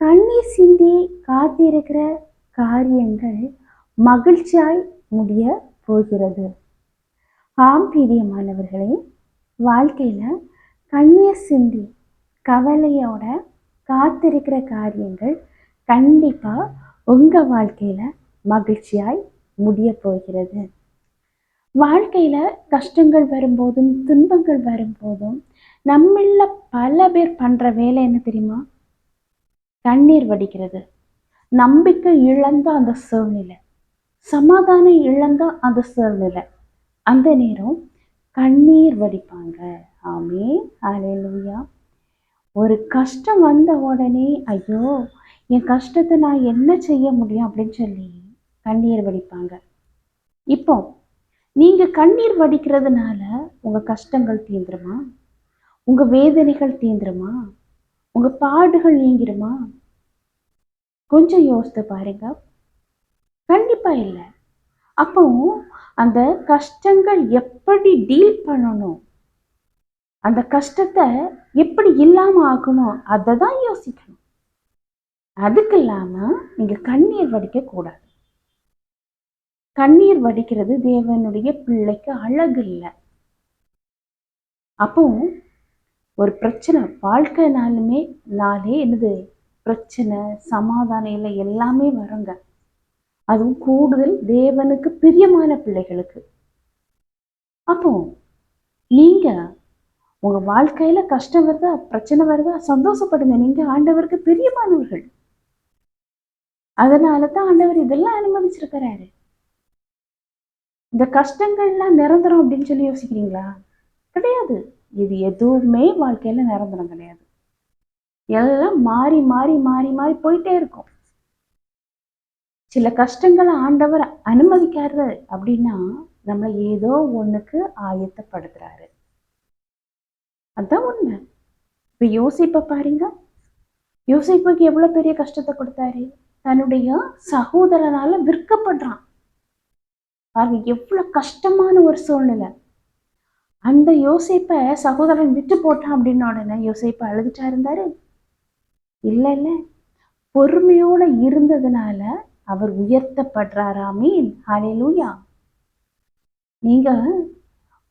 கண்ணீர் சிந்தி காத்திருக்கிற காரியங்கள் மகிழ்ச்சியாய் முடிய போகிறது. ஆம் பிரியமானவர்களே வாழ்க்கையில கண்ணீர் சிந்தி கவலையோட காத்திருக்கிற காரியங்கள் கண்டிப்பா உங்க வாழ்க்கையில மகிழ்ச்சியாய் முடிய போகிறது. வாழ்க்கையில கஷ்டங்கள் வரும்போதும் துன்பங்கள் வரும்போதும் நம்மள பல பேர் பண்ற வேலை என்ன தெரியுமா? கண்ணீர் வடிக்கிறது. நம்பிக்கை இழந்த அந்த சூழ்நிலை. சமாதானம் இழந்த அந்த சூழ்நிலை. அந்த நேரம் கண்ணீர் வடிப்பாங்க. ஆமே அலையலூயா ஒரு கஷ்டம் வந்த உடனே ஐயோ என் கஷ்டத்தை நான் என்ன செய்ய முடியும் அப்படின்னு சொல்லி கண்ணீர் வடிப்பாங்க. இப்போ நீங்க கண்ணீர் வடிக்கிறதுனால உங்க கஷ்டங்கள் தீந்துருமா? உங்க வேதனைகள் தீந்துருமா? உங்க பாடுகள் நீங்கிருமா? கொஞ்சம் யோசித்து பாருங்க. கண்டிப்பா இல்லை. அப்போ அந்த கஷ்டங்கள் எப்படி டீல் பண்ணணும்? அந்த கஷ்டத்தை எப்படி இல்லாம ஆக்கணும்? அதை தான் யோசிக்கணும். அதுக்கு இல்லாமல் நீங்க கண்ணீர் வடிக்கக்கூடாது கண்ணீர் வடிக்கிறது தேவனுடைய பிள்ளைக்கு அழகு இல்லை. அப்போ ஒரு பிரச்சனை வாழ்க்கைனாலுமே நாளே என்னது? பிரச்சனை சமாதானம் இல்லை எல்லாமே வருங்க. அதுவும் கூடுதல் தேவனுக்கு பிரியமான பிள்ளைகளுக்கு. அப்போ நீங்க உங்க வாழ்க்கையில கஷ்டம் வருதா பிரச்சனை வருதா சந்தோஷப்படுங்க. நீங்க ஆண்டவருக்கு பிரியமானவர்கள். அதனால தான் ஆண்டவர் இதெல்லாம் அனுமதிச்சிருக்கிறாரு. இந்த கஷ்டங்கள்லாம் நிரந்தரம் அப்படின்னு சொல்லி யோசிக்கிறீங்களா? கிடையாது. இது எதுவுமே வாழ்க்கையில நிரந்தரம் கிடையாது. எல்லாம் மாறி மாறி மாறி மாறி போயிட்டே இருக்கும். சில கஷ்டங்களை ஆண்டவர் அனுமதிக்காரு அப்படின்னா நம்ம ஏதோ ஒண்ணுக்கு ஆயத்தப்படுத்துறாரு. அதான் உண்மை. இப்ப யோசிப்ப பாருங்க. யோசிப்புக்கு எவ்வளவு பெரிய கஷ்டத்தை கொடுத்தாரு? தன்னுடைய சகோதரனால விற்கப்படுறான். பாருங்க எவ்வளவு கஷ்டமான ஒரு சூழ்நிலை. அந்த யோசிப்ப சகோதரன் விட்டு போட்டான் அப்படின்னு உடனே யோசிப்பை அழுதுட்டா இருந்தாரு? இல்ல இல்ல பொறுமையோட இருந்ததுனால அவர் உயர்த்தப்படுறாராமீன் ஹalleluya. நீங்க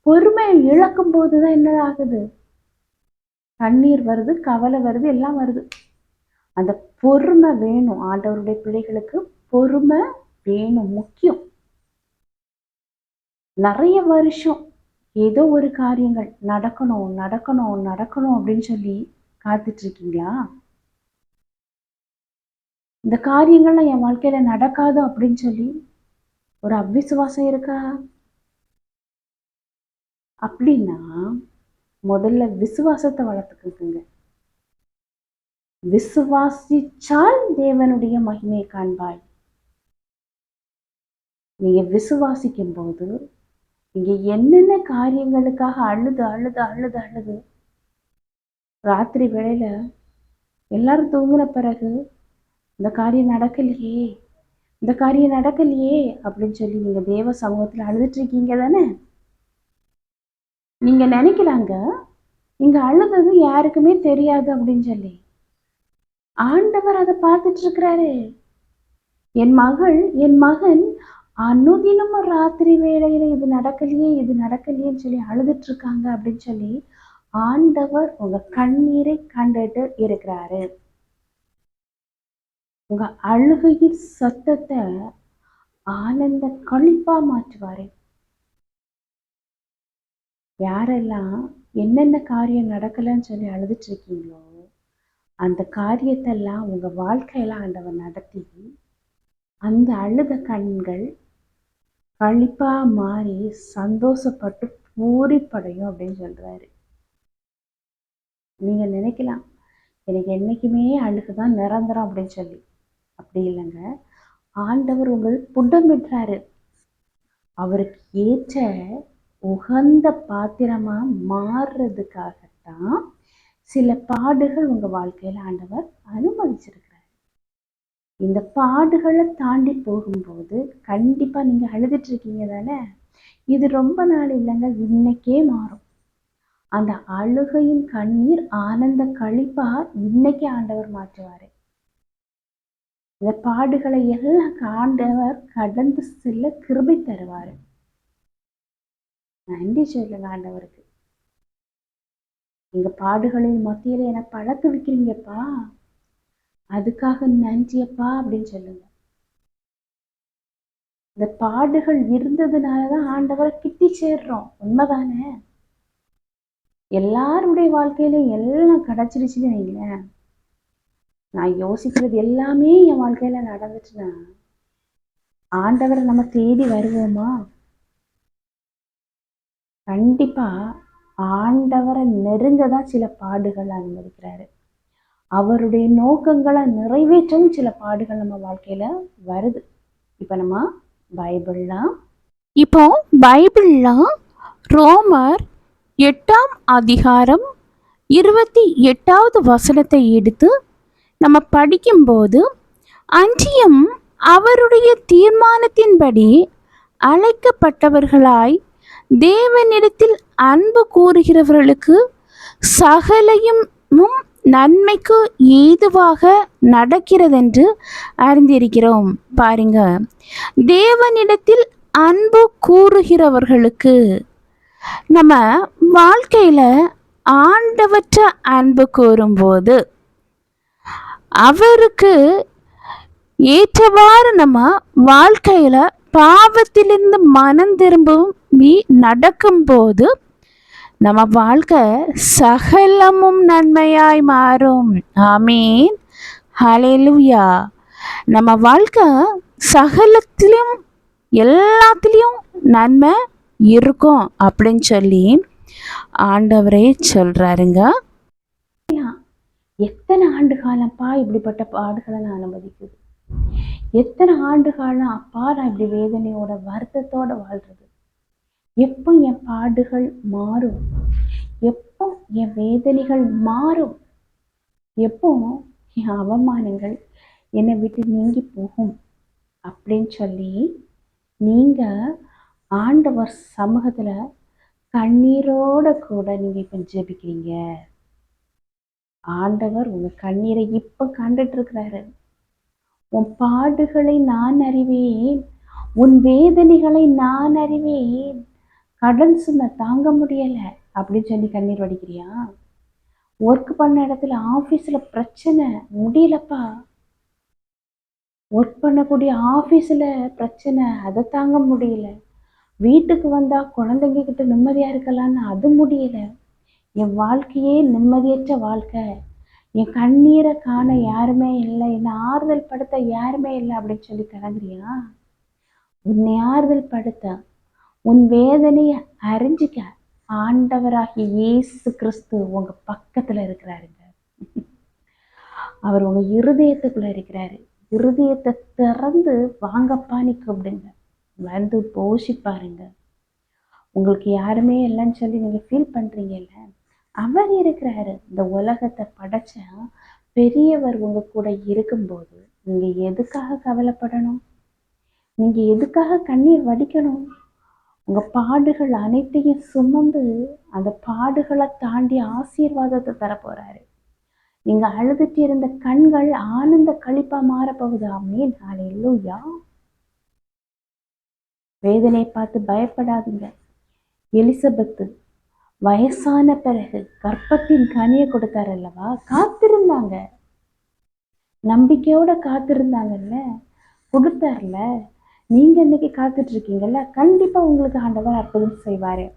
பொறுமையை இழக்கும் போதுதான் என்ன ஆகுது? கண்ணீர் வருது கவலை வருது எல்லாம் வருது. அந்த பொறுமை வேணும். ஆண்டவருடைய பிள்ளைகளுக்கு பொறுமை வேணும் முக்கியம். நிறைய வருஷம் ஏதோ ஒரு காரியங்கள் நடக்கணும் நடக்கணும் நடக்கணும் அப்படின்னு சொல்லி காத்துட்டு இருக்கீங்களா? இந்த காரியங்கள்லாம் என் வாழ்க்கையில நடக்காது அப்படின்னு சொல்லி ஒரு அவ்விசுவாசம் இருக்கா? அப்படின்னா முதல்ல விசுவாசத்தை வளர்த்துக்கோங்க. விசுவாசிச்சால் தேவனுடைய மகிமையை காண்பாய். நீங்க விசுவாசிக்கும் போது நீங்க என்னென்ன காரியங்களுக்காக அழுது அழுது அழுது அழுது ராத்திரி வேளையில எல்லாரும் தூங்கின பிறகு இந்த காரியம் நடக்கலையே இந்த காரியம் நடக்கலையே அப்படின்னு சொல்லி நீங்க தேவ சமூகத்துல அழுதுட்டு இருக்கீங்க தானே? நீங்க நினைக்கலாங்க நீங்க அழுதது யாருக்குமே தெரியாது அப்படின்னு சொல்லி. ஆண்டவர் அதை பார்த்துட்டு இருக்கிறாரு. என் மகள் என் மகன் அனுதினமும் ராத்திரி வேளையில இது நடக்கலையே இது நடக்கலையேன்னு சொல்லி அழுதுட்டு இருக்காங்க அப்படின்னு சொல்லி ஆண்டவர் உங்க கண்ணீரை கண்டுட்டு இருக்கிறாரு. உங்க அழுகையின் சத்தத்தை ஆனந்த கழிப்பா மாற்றுவாரு. யாரெல்லாம் என்னென்ன காரியம் நடக்கலைன்னு சொல்லி அழுதுட்டு இருக்கீங்களோ அந்த காரியத்தெல்லாம் உங்க வாழ்க்கையில ஆண்டவர் நடத்தி அந்த அழுத கண்கள் கழிப்பா மாறி சந்தோஷப்பட்டு பூரிப்படையும் அப்படின்னு சொல்றாரு. நீங்க நினைக்கலாம் எனக்கு என்றைக்குமே அழுகு தான் நிரந்தரம் அப்படின்னு சொல்லி. அப்படி இல்லைங்க. ஆண்டவர் உங்கள் புடமிடுறாரு அவருக்கு ஏற்ற உகந்த பாத்திரமா மாறுறதுக்காகத்தான் சில பாடுகள் உங்க வாழ்க்கையில ஆண்டவர் அனுமதிச்சிருக்கிறார். இந்த பாடுகளை தாண்டி போகும்போது கண்டிப்பா நீங்க அழுதுட்டு இருக்கீங்க தானே? இது ரொம்ப நாள் இல்லைங்க இன்னைக்கே மாறும். அந்த அழுகையின் கண்ணீர் ஆனந்த கழிப்பா இன்னைக்கு ஆண்டவர் மாற்றுவாரு. இந்த பாடுகளை எல்லாம் ஆண்டவர் கடந்து செல்ல கிருபை தருவாரு. நன்றி சொல்லுங்க ஆண்டவருக்கு. எங்கள் பாடுகளின் மத்தியில என்னை பழக்க வைக்கிறீங்கப்பா. அதுக்காக நன்றியப்பா அப்படின்னு சொல்லுங்க. இந்த பாடுகள் இருந்ததுனாலதான் ஆண்டவரை கிட்டி சேர்றோம். உண்மைதானே? எல்லாருடைய வாழ்க்கையிலும் எல்லாம் கிடைச்சிருச்சுன்னு வைங்களேன். நான் யோசிக்கிறது எல்லாமே என் வாழ்க்கையில நடந்துச்சுன்னா ஆண்டவரை நம்ம தேடி வருவோமா? கண்டிப்பா ஆண்டவரை நெருங்க தான் சில பாடுகள் அனுமதிக்கிறாரு. அவருடைய நோக்கங்களை நிறைவேற்றவும் சில பாடுகள் நம்ம வாழ்க்கையில வருது. இப்ப நம்ம பைபிள்லாம். இப்போ பைபிள்லாம் ரோமர் எட்டாம் அதிகாரம் இருபத்தி எட்டாவது வசனத்தை எடுத்து நம்ம படிக்கும்போது அன்றியும் அவருடைய தீர்மானத்தின்படி அழைக்கப்பட்டவர்களாய் தேவனிடத்தில் அன்பு கூறுகிறவர்களுக்கு சகலையும் நன்மைக்கு ஏதுவாக நடக்கிறதென்று அறிந்திருக்கிறோம். பாருங்க. தேவனிடத்தில் அன்பு கூறுகிறவர்களுக்கு நம்ம வாழ்க்கையில் ஆண்டவற்ற அன்பு கூறும்போது அவருக்கு ஏற்றவாறு நம்ம வாழ்க்கையில் பாவத்திலிருந்து மனம் திரும்பி நடக்கும்போது நம்ம வாழ்க்கை சகலமும் நன்மையாய் மாறும். ஆமீன். ஹலெலுயா நம்ம வாழ்க்கை சகலத்திலும் எல்லாத்துலேயும் நன்மை இருக்கும் அப்படின்னு சொல்லி ஆண்டவரே சொல்கிறாருங்க எத்தனை ஆண்டு காலம்ப்பா இப்படிப்பட்ட பாடுகளை நான் அனுமதிக்குது எத்தனை ஆண்டு காலம் அப்பா நான் இப்படி வேதனையோட வருத்தத்தோட வாழ்றது? எப்போ என் பாடுகள் மாறும்? எப்போ என் வேதனைகள் மாறும்? எப்போ என் அவமானங்கள் என்னை விட்டு நீங்கி போகும்? அப்படின்னு சொல்லி நீங்க ஆண்டவர் சமூகத்துல கண்ணீரோட கூட நீங்கள் இப்போ ஜெபிக்கிறீங்க. ஆண்டவர் உன் கண்ணீரை இப்ப கண்டுட்டு இருக்கிறாரு உன் பாடுகளை நான் அறிவேன். உன் வேதனைகளை நான் அறிவேன். கடன் சுமை தாங்க முடியல. அப்படின்னு சொல்லி கண்ணீர் வடிக்கிறியா? ஒர்க் பண்ண இடத்துல ஆஃபீஸில் பிரச்சனை முடியலப்பா. ஒர்க் பண்ணக்கூடிய ஆஃபீஸில் பிரச்சனை அதை தாங்க முடியல. வீட்டுக்கு வந்தால் குழந்தைங்க கிட்ட நிம்மதியாக இருக்கலாம்னு அது முடியல. என் வாழ்க்கையே நிம்மதியற்ற வாழ்க்கை. என் கண்ணீரை காண யாருமே இல்லை. என்னை ஆறுதல் படுத்த யாருமே இல்லை அப்படின்னு சொல்லி கலங்குறியா? உன்னை ஆறுதல் படுத்த உன் வேதனையை அறிஞ்சிக்க ஆண்டவராகிய இயேசு கிறிஸ்து உங்க பக்கத்துல இருக்கிறாருங்க. அவர் உங்க இருதயத்துக்குள்ள இருக்கிறாரு. இருதயத்தை திறந்து வாங்கப்பா நீ கூப்பிடுங்க. வந்து போஷி பாருங்க உங்களுக்கு யாருமே இல்லைன்னு சொல்லி நீங்க ஃபீல் பண்றீங்கல்ல அவர் இருக்கிறாரு. இந்த உலகத்தை படைச்ச பெரியவர் உங்க கூட இருக்கும்போது நீங்க எதுக்காக கவலைப்படணும்? நீங்க எதுக்காக கண்ணீர் வடிக்கணும்? உங்க பாடுகள் அனைத்தையும் சுமந்து அந்த பாடுகளை தாண்டி ஆசீர்வாதத்தை தரப்போறாரு. நீங்க அழுதுட்டு இருந்த கண்கள் ஆனந்த கழிப்பா மாறப்போகுது ஆமீன். இல்லையா வேதனை பார்த்து பயப்படாதீங்க. எலிசபெத்து வயசான பிறகு கற்பத்தின் கனியை கொடுத்தார் அல்லவா காத்திருந்தாங்க. நம்பிக்கையோட காத்திருந்தாங்கல்ல? கொடுத்தார்ல. நீங்க இன்னைக்கு காத்துட்டு இருக்கீங்கல்ல கண்டிப்பா உங்களுக்கு ஆண்டவர் அற்புதம் செய்வாரு.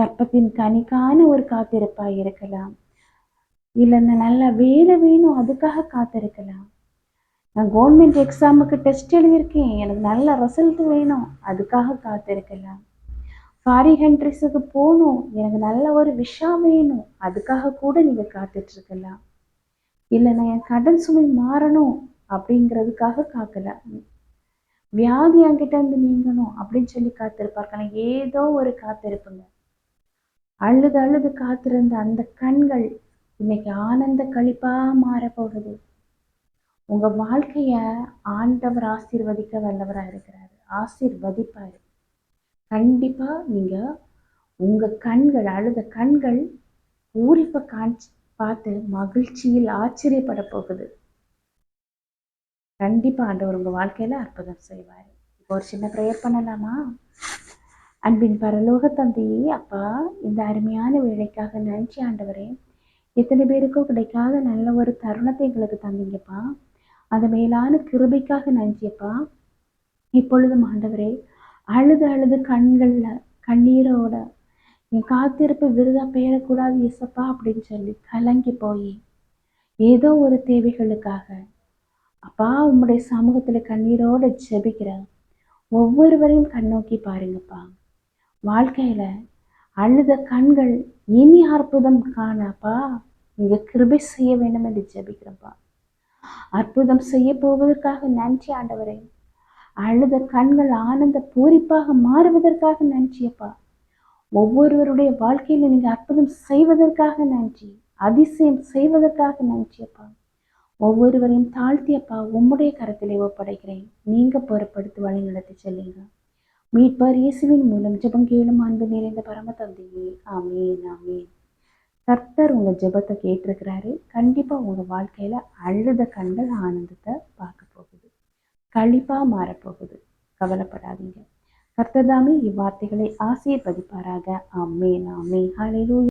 கற்பத்தின் கனிக்கான ஒரு காத்திருப்பா இருக்கலாம். இல்லைன்னா நல்ல வேலை வேணும் அதுக்காக காத்திருக்கலாம். நான் கவர்மெண்ட் எக்ஸாமுக்கு டெஸ்ட் எழுதியிருக்கேன். எனக்கு நல்ல ரிசல்ட் வேணும் அதுக்காக காத்திருக்கலாம். ஃபாரி கண்ட்ரிஸுக்கு போகணும். எனக்கு நல்ல ஒரு விஷா வேணும். அதுக்காக கூட நீங்கள் காத்துட்டு இருக்கலாம் நான் என் கடன் சுமை மாறணும் அப்படிங்கிறதுக்காக காக்கல. வியாதி என்கிட்ட இருந்து நீங்கணும் அப்படின்னு சொல்லி காத்திருப்பார்கள். ஏதோ ஒரு காத்திருப்புங்க. அழுது அழுது காத்திருந்த அந்த கண்கள் இன்னைக்கு ஆனந்த கழிப்பா மாறப்போகுது உங்க வாழ்க்கைய ஆண்டவர் ஆசீர்வதிக்க வல்லவரா இருக்கிறாரு. ஆசீர்வதிப்பாரு. கண்டிப்பா நீங்க உங்க கண்கள் அழுத கண்கள் பூரிப்பை காஞ்சி பார்த்து மகிழ்ச்சியில் ஆச்சரியப்பட போகுது. கண்டிப்பா ஆண்டவர் உங்க வாழ்க்கையில அற்புதம் செய்வார். இப்போ ஒரு சின்ன ப்ரேயர் பண்ணலாமா? அன்பின் பரலோக தந்தையே அப்பா இந்த அருமையான வேலைக்காக நன்றி ஆண்டவரே. எத்தனை பேருக்கும் கிடைக்காத நல்ல ஒரு தருணத்தை எங்களுக்கு தந்தீங்கப்பா. அந்த மேலான கிருபைக்காக நன்றியப்பா. இப்பொழுதும் ஆண்டவரே அழுது அழுது கண்கள்ல கண்ணீரோட என் காத்திருப்பு விருதா பெயரக்கூடாது இசப்பா அப்படின்னு சொல்லி கலங்கி போய் ஏதோ ஒரு தேவைகளுக்காக அப்பா உம்முடைய சமூகத்துல கண்ணீரோட ஜெபிக்கிற ஒவ்வொருவரையும் கண்ணோக்கி பாருங்கப்பா. வாழ்க்கையில அழுத கண்கள் இனி அற்புதம் காணப்பா. நீங்க கிருபை செய்ய வேண்டும் என்று ஜெபிக்கிறப்பா. அற்புதம் செய்ய போவதற்காக நன்றி ஆண்டவரே. அழுத கண்கள் ஆனந்த பூரிப்பாக மாறுவதற்காக நன்றியப்பா ஒவ்வொருவருடைய வாழ்க்கையில நீங்க அற்புதம் செய்வதற்காக நன்றி அதிசயம் செய்வதற்காக நன்றியப்பா ஒவ்வொருவரையும் தாழ்த்தியப்பா உம்முடைய கரத்திலே ஒப்படைக்கிறேன். நீங்க பொறுப்படுத்தி வழி நடத்தி செல்லுங்க. மீட்பார் இயேசுவின் மூலம் ஜெபம் கேளும் அன்பு நிறைந்த பரம தந்தையே ஆமீன் ஆமீன். கர்த்தர் உங்க ஜெபத்தை கேட்டிருக்கிறாரு. கண்டிப்பா உங்க வாழ்க்கையில அழுத கண்கள் ஆனந்தத்தை பார்க்க கழிப்பாக மாறப்போகுது. கவலைப்படாதீங்க. கர்த்ததாமே இவ்வார்த்தைகளை ஆசீர்வதிப்பாராக. ஆமேன் ஆமேன். ஹalleluya